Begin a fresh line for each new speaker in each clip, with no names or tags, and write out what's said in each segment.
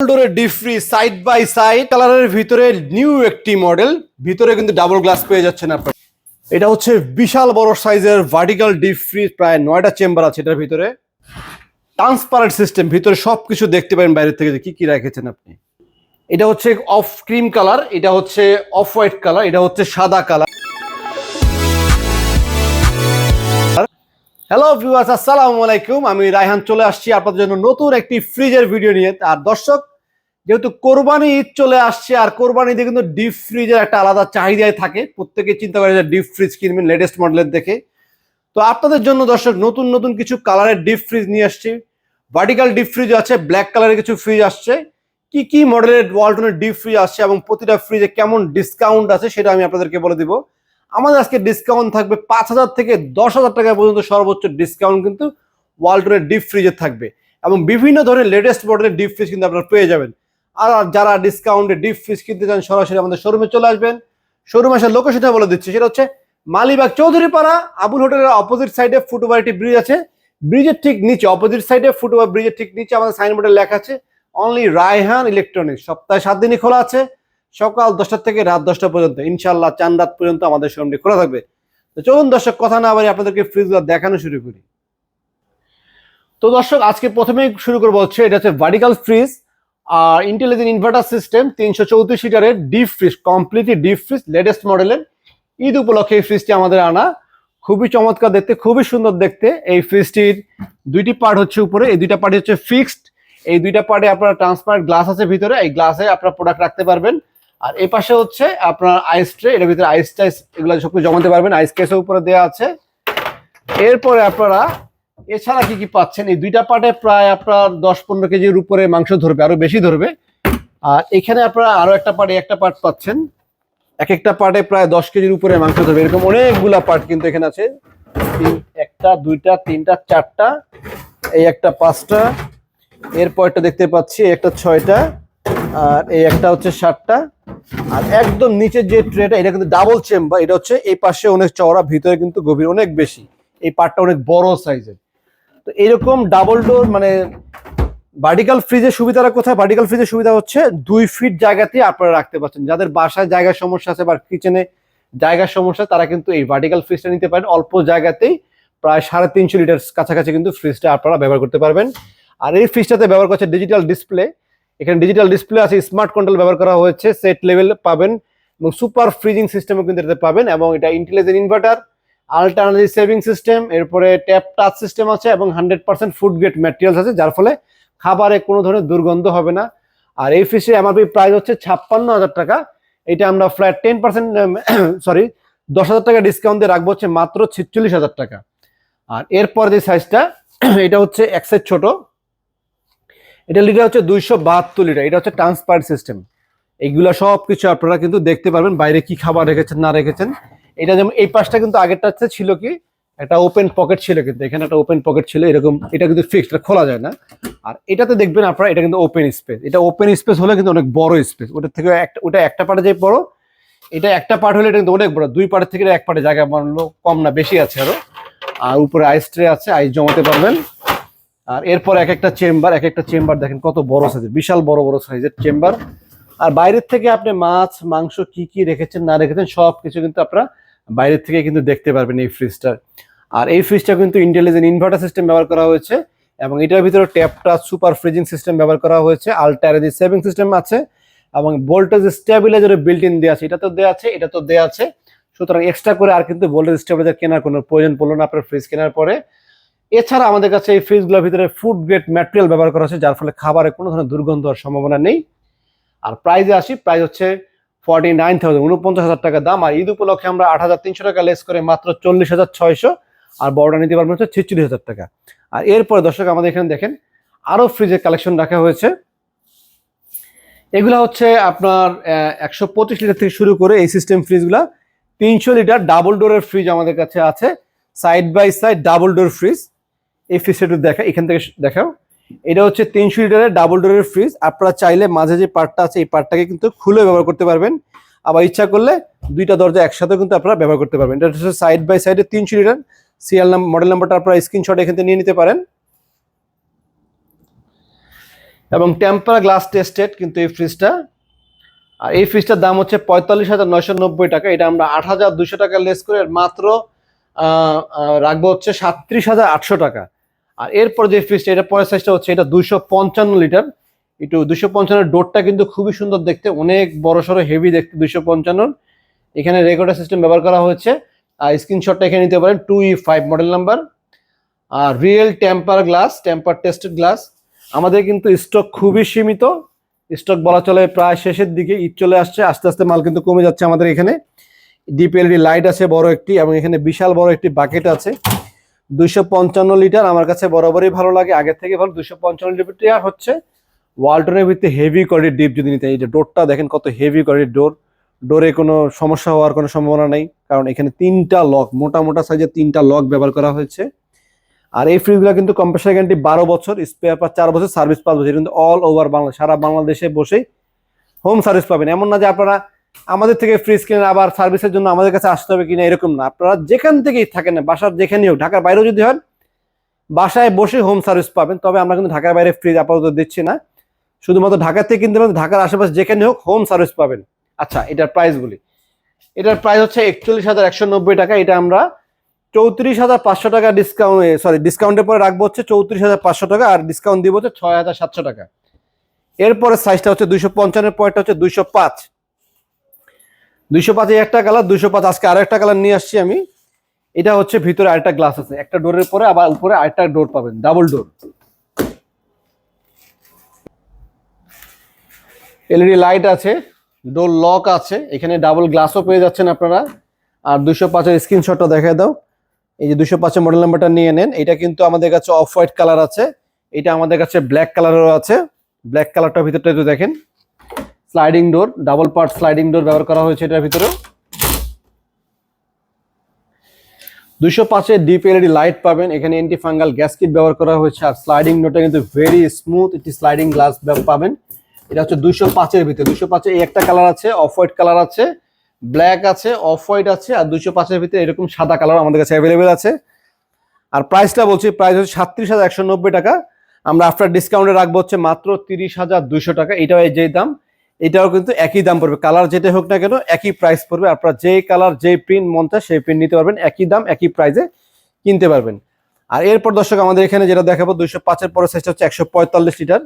ডোরের deep fridge side by side কালারের ভিতরে নিউ একটি মডেল ভিতরে কিন্তু ডাবল গ্লাস পেয়ে যাচ্ছেন আপনার। এটা হচ্ছে বিশাল বড় সাইজের ভার্টিক্যাল ডিপ ফ্রি প্রায় নয়টা চেম্বার আছে এটার ভিতরে। ট্রান্সপারেন্ট সিস্টেম ভিতরে সবকিছু দেখতে পারেন বাইরে থেকে কি কি রেখেছেন আপনি। এটা হচ্ছে অফ ক্রিম কালার এটা হচ্ছে অফ হোয়াইট কালার এটা হচ্ছে সাদা কালার হ্যালো ভিউয়ার্স আসসালামু আলাইকুম। আমি রায়হান, চলে আসছি আপনাদের জন্য নতুন একটি ফ্রিজের ভিডিও নিয়ে। আর দর্শক যেহেতু কোরবানি ঈদ চলে আসছে, আর কোরবানি ঈদে কিন্তু ডিপ ফ্রিজের একটা আলাদা চাহিদায় থাকে। প্রত্যেকে চিন্তা করে যে ডিপ ফ্রিজ কিনবেন লেটেস্ট মডেলের দেখে। তো আপনাদের জন্য দর্শক, নতুন নতুন কিছু কালারের ডিপ ফ্রিজ নিয়ে আসছি। ভার্টিক্যাল ডিপ ফ্রিজ আছে ব্ল্যাক কালারের কিছু ফ্রিজ আসছে। কি কি মডেলের ওয়ালটনের ডিপ ফ্রিজ আসছে এবং প্রতিটা ফ্রিজে কেমন ডিসকাউন্ট আছে সেটা আমি আপনাদেরকে বলে দিব। আমাদের আজকে ডিসকাউন্ট থাকবে পাঁচ হাজার থেকে দশ হাজার টাকা পর্যন্ত সর্বোচ্চ ডিসকাউন্ট কিন্তু ওয়ালটনের ডিপ ফ্রিজে থাকবে। এবং বিভিন্ন ধরনের লেটেস্ট মডেলের ডিপ ফ্রিজ কিন্তু আপনারা পেয়ে যাবেন। আর যারা ডিসকাউন্টে ডিপ ফ্রিজ কিনতে চান, সরাসরি আমাদের শোরুমে চলে আসবেন। শোরুম আসার লোকেশনটা বলে দিচ্ছি, সেটা হচ্ছে মালিবাগ চৌধুরীপাড়া, আবুল হোটেলের অপোজিট সাইডে ফুটওভার একটি ব্রিজ আছে। ব্রিজের ঠিক নিচে অপোজিট সাইডে ফুটওভার ব্রিজের ঠিক নিচে আমাদের সাইনবোর্ডে লেখা আছে অনলি রায়হান ইলেকট্রনিক্স সপ্তাহে সাত দিনই খোলা আছে, সকাল দশটা থেকে রাত দশটা পর্যন্ত ইনশাল্লাহ চান রাত পর্যন্ত আমাদের শোরুমটি খোলা থাকবে। তো চলুন দর্শক, কথা না বাড়ি আপনাদেরকে ফ্রিজগুলো দেখানো শুরু করি। তো দর্শক, আজকে প্রথমেই শুরু করব হচ্ছে, এটা হচ্ছে ভার্টিক্যাল ফ্রিজ আর ইন্টেলিজেন্ট ইনভার্টার সিস্টেম তিনশো চৌত্রিশ লিটারের deep fridge completely deep fridge latest মডেলের ঈদ উপলক্ষে এই ফ্রিজটি আমাদের আনা। খুবই চমৎকার দেখতে, খুবই সুন্দর দেখতে। এই ফ্রিজটির দুইটি পার্ট হচ্ছে উপরে, এই দুইটা পার্ট হচ্ছে ফিক্সড এই দুইটা পার্টে আপনার ট্রান্সপারেন্ট গ্লাস আছে ভিতরে, এই গ্লাসে আপনার প্রোডাক্ট রাখতে পারবেন। আর এই পাশে হচ্ছে আপনার আইস ট্রে এর ভিতরে আইস টাইস এগুলো সব কিছু জমাতে পারবেন। আইস কেসের উপরে দেওয়া আছে। এরপরে আপনারা এছাড়া কি কি পাচ্ছেন? এই দুইটা পার্টে প্রায় আপনার দশ পনেরো কেজির উপরে মাংস ধরবে, আরও বেশি ধরবে। আর এখানে আপনারা আরও একটা পার্টে একটা পার্ট পাচ্ছেন। এক একটা পার্টে প্রায় দশ কেজির উপরে মাংস ধরবে। এরকম অনেকগুলা পার্ট কিন্তু এখানে আছে। একটা, দুইটা, তিনটা, চারটা, এই একটা পাঁচটা এরপর একটা দেখতে পাচ্ছি একটা ছয়টা, আর এই একটা হচ্ছে সাতটা। আর একদম নিচের যে ট্রেটা, এটা কিন্তু ডাবল চেম্বার এটা হচ্ছে এই পাশে অনেক চওড়া, ভিতরে কিন্তু গভীর, অনেক বেশি। এই পার্টটা অনেক বড় সাইজের তো এরকম ডাবল ডোর মানে ভার্টিক্যাল ফ্রিজের সুবিধাটা কোথায়? ভার্টিক্যাল ফ্রিজের সুবিধা হচ্ছে দুই ফিট জায়গাতে আপনারা রাখতে পারছেন। যাদের বাসায় জায়গার সমস্যা আছে বা কিচেনে জায়গার সমস্যা, তারা কিন্তু এই ভার্টিক্যাল ফ্রিজটা নিতে পারেন। অল্প জায়গাতেই প্রায় সাড়ে তিনশো লিটার কাছাকাছি কিন্তু ফ্রিজটা আপনারা ব্যবহার করতে পারবেন। আর এই ফ্রিজটাতে ব্যবহার করছে ডিজিটাল ডিসপ্লে এখানে ডিজিটাল ডিসপ্লে আছে স্মার্ট কন্ট্রোল ব্যবহার করা হয়েছে সেট লেভেল পাবেন এবং সুপার ফ্রিজিং সিস্টেমও কিন্তু পাবেন এবং এটা intelligent inverter alternative saving system এরপরে ট্যাপ টাচ সিস্টেম আছে এবং hundred percent food grade materials আছে, যার ফলে খাবারে কোনো ধরনের দুর্গন্ধ হবে না। আর এই ফিসে এমআরপি প্রাইস হচ্ছে ছাপ্পান্ন হাজার টাকা। এটা আমরা ফ্ল্যাট টেন পার্সেন্ট সরি দশ হাজার টাকা ডিসকাউন্ট দিয়ে রাখব হচ্ছে মাত্র ছিচল্লিশ হাজার টাকা। আর এরপর যে সাইজটা এটা হচ্ছে এক সাইজ ছোট। এটা লিটার হচ্ছে দুইশো বাহাত্তর লিটার এটা হচ্ছে ট্রান্সপারেন্ট সিস্টেম এইগুলা সব কিছু আপনারা কিন্তু দেখতে পারবেন বাইরে কি খাবার রেখেছেন, না রেখেছেন। এটা যেমন এই পাশটা কিন্তু আগেরটাতে ছিল কি, একটা ওপেন পকেট ছিল কিন্তু, এখানে একটা ওপেন পকেট ছিল, এরকম, এটা কিন্তু ফিক্সড খোলা যায় না। আর এটাতে দেখবেন আপনারা, এটা কিন্তু ওপেন স্পেস এটা ওপেন স্পেস হলে কিন্তু অনেক বড় স্পেস ওটার থেকে একটা ওটা একটা পার্টে যে বড়, এটা একটা পার্ট হলে এটা কিন্তু অনেক বড়, দুই পার্টের থেকে এক পার্টে জায়গা বানালো কম না, বেশি আছে আরও। আর উপরে আইস ট্রে আছে আইস জমাতে পারবেন। আর এরপর এক একটা চেম্বার এক একটা চেম্বার দেখেন কত বড় সাইজের বিশাল বড় বড় সাইজের চেম্বার আর বাইরের থেকে আপনি মাছ, মাংস কি কি রেখেছেন, না রেখেছেন সব কিছু কিন্তু আপনারা বাইরের থেকে কিন্তু দেখতে পারবেন এই ফ্রিজটার আর এই ফ্রিজটা কিন্তু ইন্টেলিজেন্ট ইনভার্টার সিস্টেম ব্যবহার করা হয়েছে এবং এটার ভিতরে ট্যাপটা সুপার ফ্রিজিং সিস্টেম ব্যবহার করা হয়েছে আলটারেজি সেভিং সিস্টেম আছে এবং ভোল্টেজ স্টেবিলাইজার বিল্ট ইন দেওয়া আছে। এটা তো দেওয়া আছে, এটা তো দেওয়া আছে। সুতরাং এক্সট্রা করে আর কিন্তু ভোল্টেজ স্টেবিলাইজার কেনার কোনো প্রয়োজন পড়ল না আপনার ফ্রিজ কেনার পরে। এছাড়া আমাদের কাছে এই ফ্রিজগুলোর ভিতরে ফুড গ্রেড ম্যাটেরিয়াল ব্যবহার করা হয়েছে, যার ফলে খাবারে কোনো ধরনের দুর্গন্ধ হওয়ার সম্ভাবনা নেই। আর প্রাইজে আসি প্রাইস হচ্ছে ফর্টি নাইন থাউজেন্ড উনপঞ্চাশ হাজার টাকা দাম। আর ঈদ উপলক্ষে আমরা আট হাজার তিনশো টাকা লেস করে মাত্র চল্লিশ হাজার ছয়শো। আর বড়টা নিতে পারবেন হচ্ছে ছেচল্লিশ হাজার টাকা। আর এরপরে দর্শক আমাদের এখানে দেখেন, আরও ফ্রিজের কালেকশন রাখা হয়েছে। এগুলো হচ্ছে আপনার একশো পঁচিশ লিটার থেকে শুরু করে এই সিস্টেম ফ্রিজগুলা তিনশো লিটার ডাবল ডোরের ফ্রিজ আমাদের কাছে আছে। Side by side double door fridge এই ফ্রিজটা একটু দেখা, এখান থেকে দেখাও। এটা হচ্ছে তিনশো লিটারের ডাবল ডোরের ফ্রিজ আপনারা চাইলে মাঝে যে পার্টটা আছে, এই পার্টটাকে কিন্তু খুলে ব্যবহার করতে পারবেন। আবার ইচ্ছা করলে দুইটা দরজা একসাথে কিন্তু আপনারা ব্যবহার করতে পারবেন। এটা হচ্ছে সাইড বাই সাইডে তিনশো লিটার। সিরিয়াল নাম মডেল নাম্বারটা আপনারা স্ক্রিনশট এখান থেকে নিয়ে নিতে পারেন। এবং টেম্পার গ্লাস টেস্টেড কিন্তু এই ফ্রিজটা আর এই ফ্রিজটার দাম হচ্ছে পঁয়তাল্লিশ হাজার নয়শো নব্বই টাকা। এটা আমরা আট হাজার দুশো টাকা লেস করে মাত্র রাখব হচ্ছে সাতত্রিশ হাজার আটশো টাকা। আর এরপর যে ফ্রিজটা এটা পরের সাইজটা হচ্ছে, এটা দুইশো পঞ্চান্ন লিটার একটু দুশো পঞ্চান্নের ডোরটা কিন্তু খুবই সুন্দর দেখতে, অনেক বড় সড়ো হেভি দেখতে দুশো পঞ্চান্ন। এখানে রেকর্ডার সিস্টেম ব্যবহার করা হয়েছে। আর স্ক্রিনশটটা এখানে নিতে পারেন two E five model number আর real temper glass temper tested glass আমাদের কিন্তু স্টক খুবই সীমিত। স্টক বলা চলে প্রায় শেষের দিকে, ঈদ চলে আসছে, আস্তে আস্তে মাল কিন্তু কমে যাচ্ছে আমাদের এখানে। ডিপিএলডি লাইট আছে বড় একটি, এবং এখানে বিশাল বড় একটি বাকেট আছে। দুইশো পঞ্চান্ন লিটার আমার কাছে বরাবরই ভালো লাগে। আগের থেকে ভালো দুইশো পঞ্চান্ন লিটার হচ্ছে ওয়ালটনের ভিত্তি হেভি কোয়ালিটির ডিপ যদি নিতে এই যে ডোরটা দেখেন কত হেভি কোয়ালিটির ডোর। ডোরে কোনো সমস্যা হওয়ার কোনো সম্ভাবনা নেই, কারণ এখানে তিনটা লক মোটা মোটা সাইজের তিনটা লক ব্যবহার করা হয়েছে। আর এই ফ্রিজগুলো কিন্তু কম্প্রেসার গ্যারান্টি বারো বছর স্পেয়ার পাঁচ চার বছর সার্ভিস পাঁচ বছর। কিন্তু অল ওভার বাংলা সারা বাংলাদেশে বসেই হোম সার্ভিস পাবেন। এমন না যে আপনারা আমাদের থেকে ফ্রিজ কিনেন আবার সার্ভিসের জন্য আমাদের কাছে আসতে হবে কিনা এরকম না। আপনারা যেখান থেকেই থাকেন না, বাসার যেখানেই হোক, ঢাকার বাইরেও যদি হন, বাসায় বসে হোম সার্ভিস পাবেন, তবে আমরা কিন্তু ঢাকার বাইরে ফ্রিজ আপাতত দিচ্ছি না। শুধুমাত্র ঢাকা থেকে কিনতে পারেন ঢাকার আশেপাশে যেখানে হোক হোম সার্ভিস পাবেন। আচ্ছা এটার প্রাইসগুলি এটার প্রাইস হচ্ছে একচল্লিশ হাজার একশো নব্বই টাকা, এটা আমরা চৌত্রিশ হাজার পাঁচশো টাকা ডিসকাউন্ট সরি ডিসকাউন্টের পরে রাখব হচ্ছে চৌত্রিশ হাজার পাঁচশো টাকা আর ডিসকাউন্ট দিব হচ্ছে ছয় হাজার সাতশো টাকা। এরপরে সাইজটা হচ্ছে দুইশো পঞ্চান্নের পয়েন্টটা হচ্ছে দুইশো পাঁচ। দুইশো পাঁচে একটা কালার দুইশো পাঁচ আজকে আরও একটা কালার নিয়ে আসছি আমি। এটা হচ্ছে ভিতরে আরেকটা গ্লাস আছে, একটা ডোরের পরে আবার উপরে আরেকটা ডোর পাবেন ডাবল ডোর এলইডি লাইট আছে ডোর লক আছে, এখানে ডাবল গ্লাসও পেয়ে যাচ্ছেন আপনারা। আর দুশো পাঁচের স্ক্রিনশটটা দেখায় দাও। এই যে দুশো পাঁচের মডেল নাম্বারটা নিয়ে নেন, এটা কিন্তু আমাদের কাছে অফ হোয়াইট কালার আছে, এটা আমাদের কাছে ব্ল্যাক কালারেরও আছে। ব্ল্যাক কালারটার ভিতরটা একটু দেখেন। Sliding door double part sliding door ব্যবহার করা হয়েছে এটার ভিতরে দুশো পাঁচে ডিপ এলইডি লাইট পাবেন। এখানে এন্টি ফাঙ্গাল গ্যাস কিট ব্যবহার করা হয়েছে আর স্লাইডিং ডোরটা কিন্তু ভেরি স্মুথ একটি স্লাইডিং গ্লাস পাবেন। এটা হচ্ছে দুশো পাঁচের ভিতরে। দুশো পাঁচে এই একটা কালার আছে অফ হোয়াইট কালার আছে ব্ল্যাক আছে অফ হোয়াইট আছে আর দুশো পাঁচের ভিতরে এরকম সাদা কালার আমাদের কাছে অ্যাভেলেবেল আছে। আর প্রাইসটা বলছি প্রাইস হচ্ছে সাতত্রিশ হাজার একশো নব্বই টাকা। আমরা আফটার ডিসকাউন্টে রাখব হচ্ছে মাত্র তিরিশ হাজার দুইশো টাকা। এটাও যে দাম। এটাও কিন্তু একই দাম পড়বে। কালার যেটা হোক না কেন, একই প্রাইস পড়বে। আপনারা যেই কালার যেই প্রিন্ট মন চায় সেই প্রিন্ট নিতে পারবেন। একই দাম, একই প্রাইসে কিনতে পারবেন। আর এরপর দর্শক, আমাদের এখানে যেটা দেখাবো, দুইশো পাঁচের পরে সাইজটা হচ্ছে একশো পঁয়তাল্লিশ লিটার।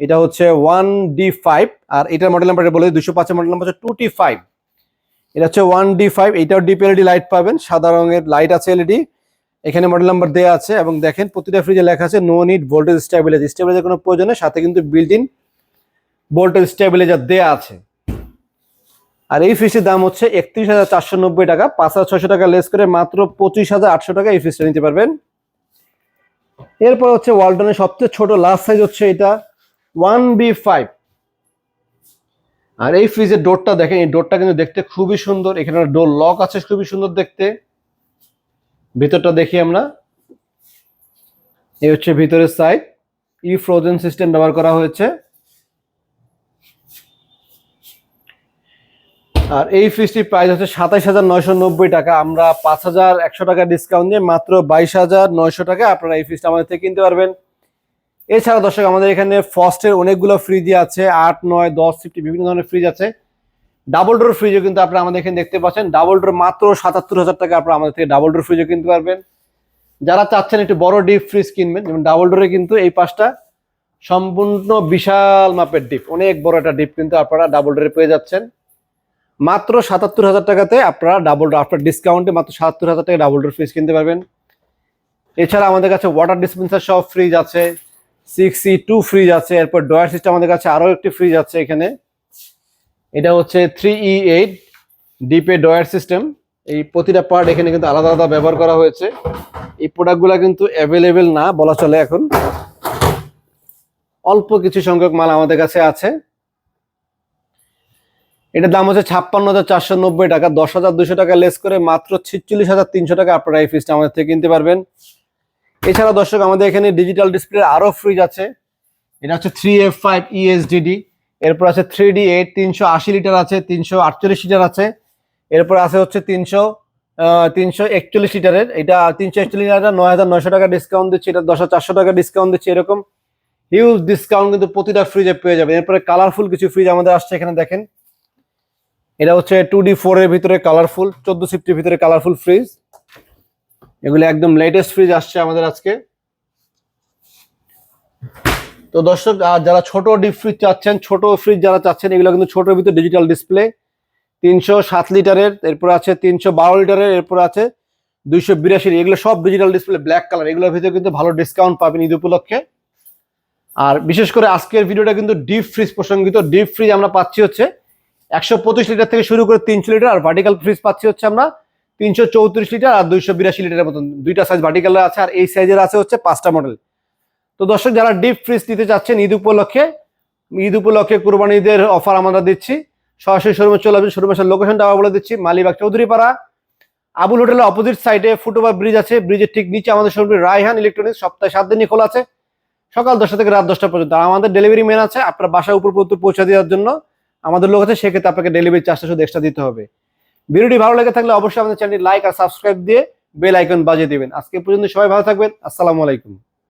এটা হচ্ছে ওয়ান ডি ফাইভ আর এটার মডেল নাম্বার বলে দুশো পাঁচের মডেল নাম্বার হচ্ছে টু টি ফাইভ এটা হচ্ছে ওয়ান ডি ফাইভ এটাও ডিপ এলইডি লাইট পাবেন, সাদা রঙের লাইট আছে এলইডি এখানে মডেল নাম্বার দেওয়া আছে এবং দেখেন, প্রতিটা ফ্রিজে লেখা আছে no need voltage stabiliser stabiliser কোনো প্রয়োজন সাথে কিন্তু বিল্ট ইন ভোল্টেজ স্টেবিলাইজার দেওয়া আছে। আর এই ফ্রিজটির দাম হচ্ছে একত্রিশ হাজার চারশো নব্বই টাকা, পাঁচ হাজার ছশো টাকা লেস করে মাত্র পঁচিশ হাজার আটশো টাকা এই ফ্রিজটা নিতে পারবেন। এরপর হচ্ছে ওয়ালটনের সবচেয়ে ছোট লাস্ট সাইজ হচ্ছে এটা ওয়ান বি ফাইভ আর এই ফ্রিজের ডোরটা দেখেন, এই ডোরটা কিন্তু দেখতে খুবই সুন্দর, এখানে ডোর লক আছে খুবই সুন্দর দেখতে। ভিতরটা দেখি আমরা। এই হচ্ছে ভিতরের সাইড ই ফ্রোজেন সিস্টেম ব্যবহার করা হয়েছে। আর এই ফ্রিজটির প্রাইস হচ্ছে সাতাইশ হাজার নয়শো নব্বই টাকা। আমরা পাঁচ হাজার একশো টাকা ডিসকাউন্ট দিয়ে মাত্র বাইশ হাজার নয়শো টাকা আপনারা এই ফ্রিজটা আমাদের থেকে কিনতে পারবেন। এছাড়া দর্শক, আমাদের এখানে ফার্স্টের অনেকগুলো ফ্রিজই আছে, আট, নয়, দশ ফিফটি বিভিন্ন ধরনের ফ্রিজ আছে। ডাবল ডোর ফ্রিজও কিন্তু আপনারা আমাদের এখানে দেখতে পাচ্ছেন। ডাবল ডোর মাত্র সাতাত্তর হাজার টাকা আপনারা আমাদের থেকে ডাবল ডোর ফ্রিজও কিনতে পারবেন। যারা চাচ্ছেন একটু বড় ডিপ ফ্রিজ কিনবেন, যেমন ডাবল ডোরে কিন্তু এই পাশটা সম্পূর্ণ বিশাল মাপের ডিপ অনেক বড় একটা ডিপ কিন্তু আপনারা ডাবল ডোরে পেয়ে যাচ্ছেন। মাত্র সাতাত্তর হাজার টাকাতে আপনারা ডাবল ডোর আপনার ডিসকাউন্টে মাত্র সাতাত্তর হাজার টাকা ডাবল ডোর ফ্রিজ কিনতে পারবেন। এছাড়া আমাদের কাছে ওয়াটার ডিসপেন্সার সব ফ্রিজ আছে সিক্স সি টু ফ্রিজ আছে, এরপর ডয়ার সিস্টেম আমাদের কাছে আরও একটি ফ্রিজ আছে এখানে। এটা হচ্ছে থ্রি ই এইট ডিপে ডয়ার সিস্টেম এই প্রতিটা পার্ট এখানে কিন্তু আলাদা আলাদা ব্যবহার করা হয়েছে। এই প্রোডাক্টগুলো কিন্তু অ্যাভেলেবেল না, বলা চলে এখন। অল্প কিছু সংখ্যক মাল আমাদের কাছে আছে। এটার দাম হচ্ছে ছাপ্পান্ন হাজার চারশো নব্বই টাকা, দশ হাজার দুশো টাকা লেস করে মাত্র ছিচল্লিশ হাজার তিনশো টাকা আপনারা এই ফ্রিজটা আমাদের থেকে কিনতে পারবেন। এছাড়া দর্শক, আমাদের এখানে ডিজিটাল ডিসপ্লে আরও ফ্রিজ আছে। এটা হচ্ছে থ্রি এফ ফাইভ ইএসডিডি এরপর আছে থ্রি ডি এইট তিনশো আশি লিটার আছে, তিনশো আটচল্লিশ লিটার আছে। এরপর আছে হচ্ছে তিনশো তিনশো একচল্লিশ লিটারের। এটা তিনশো একচল্লিশ লিটার, নয় হাজার নয়শো টাকা ডিসকাউন্ট দিচ্ছে, এটা দশ হাজার চারশো টাকা ডিসকাউন্ট দিচ্ছে, এরকম হিউজ ডিসকাউন্ট কিন্তু প্রতিটা ফ্রিজে পেয়ে যাবেন। এরপরে কালারফুল কিছু ফ্রিজ আমাদের আসছে এখানে দেখেন। এটা হচ্ছে টু ডি ফোর এর ভিতরে কালারফুল চোদ্দ সিফটির ভিতরে কালারফুল ফ্রিজ এগুলো একদম লেটেস্ট ফ্রিজ আসছে আমাদের আজকে। তো দর্শক যারা ছোট ডিপ ফ্রিজ চাচ্ছেন, ছোট ফ্রিজ যারা চাচ্ছেন, এগুলো কিন্তু ছোটোর ভিতরে ডিজিটাল ডিসপ্লে তিনশো সাত লিটারের, এরপর আছে তিনশো বারো লিটারের, এরপর আছে দুইশো বিরাশি এগুলো সব ডিজিটাল ডিসপ্লে ব্ল্যাক কালার এগুলোর ভিতরে কিন্তু ভালো ডিসকাউন্ট পাবেন ঈদ উপলক্ষে। আর বিশেষ করে আজকের ভিডিওটা কিন্তু ডিপ ফ্রিজ প্রসঙ্গিত। ডিপ ফ্রিজ আমরা পাচ্ছি হচ্ছে একশো পঁচিশ লিটার থেকে শুরু করে তিনশো লিটার আর ভার্টিক্যাল ফ্রিজ পাচ্ছি হচ্ছে আমরা তিনশো চৌত্রিশ লিটার আর দুইশো বিরাশি লিটারের মতন। দুইটা সাইজ ভার্টিক্যাল আছে আর এই সাইজের আছে হচ্ছে পাঁচটা মডেল তো দর্শক, যারা ডিপ ফ্রিজ নিতে চাচ্ছেন ঈদ উপলক্ষে ঈদ উপলক্ষে কুরবানি ঈদের অফার আমরা দিচ্ছি। সরাসরি শোরুমে চলে আসবেন শোরুমের লোকেশনটা বলে দিচ্ছি, মালিবাগ চৌধুরীপাড়া। আবুল হোটেলের অপোজিট সাইডে ফুটওভার ব্রিজ আছে ব্রিজের ঠিক নিচে আমাদের শোরুম রায়হান ইলেকট্রনিক্স সপ্তাহে সাত দিনই খোলা আছে। সকাল দশটা থেকে রাত দশটা পর্যন্ত। আমাদের ডেলিভারি ম্যান আছে, আপনার বাসার উপর পর্যন্ত পৌঁছে দেওয়ার জন্য। আমাদের লোক আছে, সেক্ষেত্রে আপনাকে ডেলিভারি চার্জটা শুধু এক্সট্রা দিতে হবে। ভিডিওটি ভালো লেগে থাকলে অবশ্যই আমাদের চ্যানেলটি লাইক আর সাবস্ক্রাইব দিয়ে বেল আইকন বাজিয়ে দেবেন। আজকে পর্যন্ত সবাই ভালো থাকবেন। আসসালামু আলাইকুম।